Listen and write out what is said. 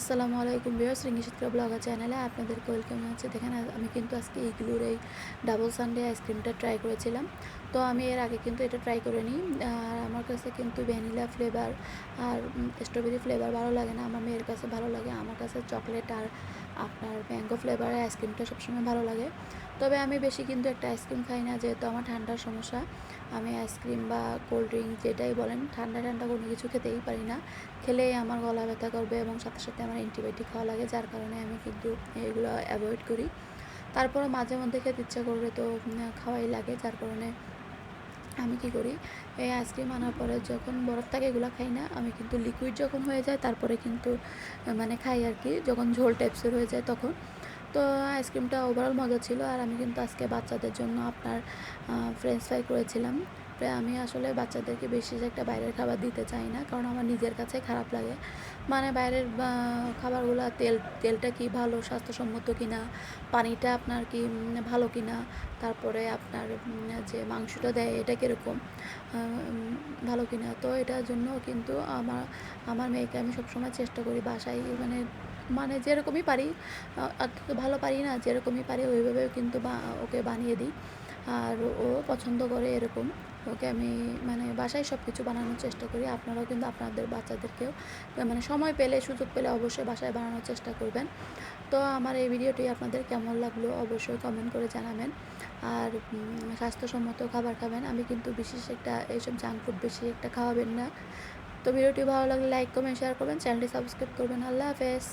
আসসালামু আলাইকুম বিয়ার্স রিঙ্গিশিত্রা ব্লগার চ্যানেলে আপনাদেরকে ওয়েলকাম জানাচ্ছি। দেখেন আমি কিন্তু আজকে ইগলুর এই ডাবল সানডে আইসক্রিমটা ট্রাই করেছিলাম। তো আমি এর আগে কিন্তু এটা ট্রাই করে নিই। আর আমার কাছে কিন্তু ভ্যানিলা ফ্লেভার আর স্ট্রবেরি ফ্লেভার ভালো লাগে না। আমার মেয়ের কাছে ভালো লাগে, আমার কাছে চকলেট আর আপনার ম্যাঙ্গো ফ্লেভারের আইসক্রিমটা সবসময় ভালো লাগে। তবে আমি বেশি কিন্তু একটা আইসক্রিম খাই না, যেহেতু আমার ঠান্ডার সমস্যা। আমি আইসক্রিম বা কোল্ড ড্রিঙ্ক যেটাই বলেন, ঠান্ডা ঠান্ডা কোনো কিছু খেতেই পারি না। খেলেই আমার গলা ব্যথা করবে এবং সাথে সাথে আমার অ্যান্টিবায়োটিক খাওয়া লাগে, যার কারণে আমি কিন্তু এগুলো অ্যাভয়েড করি। তারপরে মাঝে মধ্যে খেতে ইচ্ছা করলে তো খাওয়াই লাগে, যার কারণে আমি কি করি? এই আইসক্রিম আনার পরে যখন বরফ থাকে এগুলো খাই না, আমি কিন্তু লিকুইড যখন হয়ে যায় তারপরে কিন্তু মানে খাই আর কি। যখন ঝোল টাইপসের হয়ে যায় তখন। তো আইসক্রিমটা ওভারঅল মজা ছিল আর আমি কিন্তু আজকে বাচ্চাদের জন্য আপনার ফ্রেঞ্চ ফ্রাই করেছিলাম। প্রায় আমি আসলে বাচ্চাদেরকে বেশি যে একটা বাইরের খাবার দিতে চাই না, কারণ আমার নিজের কাছে খারাপ লাগে। মানে বাইরের খাবারগুলো তেল, তেলটা কি ভালো, স্বাস্থ্যসম্মত কিনা, পানিটা আপনার কি ভালো কি না তারপরে আপনার যে মাংসটা দেয় এটা কীরকম ভালো কিনা। তো এটার জন্য কিন্তু আমার আমার মেয়েকে আমি সবসময় চেষ্টা করি বাসায় মানে মানে যেরকমই পারি, আ- আর তো ভালো পারি না, যেরকমই পারি ওইভাবে কিন্তু ওকে বানিয়ে দিই। আর ও পছন্দ করে এরকম। ওকে আমি মানে বাসায় সব কিছু বানানোর চেষ্টা করি। আপনারাও কিন্তু আপনাদের বাচ্চাদেরকেও মানে সময় পেলে, সুযোগ পেলে অবশ্যই বাসায় বানানোর চেষ্টা করবেন। তো আমার এই ভিডিওটি আপনাদের কেমন লাগল অবশ্যই কমেন্ট করে জানাবেন। আর স্বাস্থ্যসম্মত খাবার খাবেন। আমি কিন্তু বিশেষ একটা এইসব জাঙ্ক ফুড বেশি একটা খাওয়াবেন না। তো ভিডিওটি ভালো লাগলে লাইক কমেন্ট শেয়ার করবেন। চ্যানেলটি সাবস্ক্রাইব করবেন। আল্লাহ হাফেজ।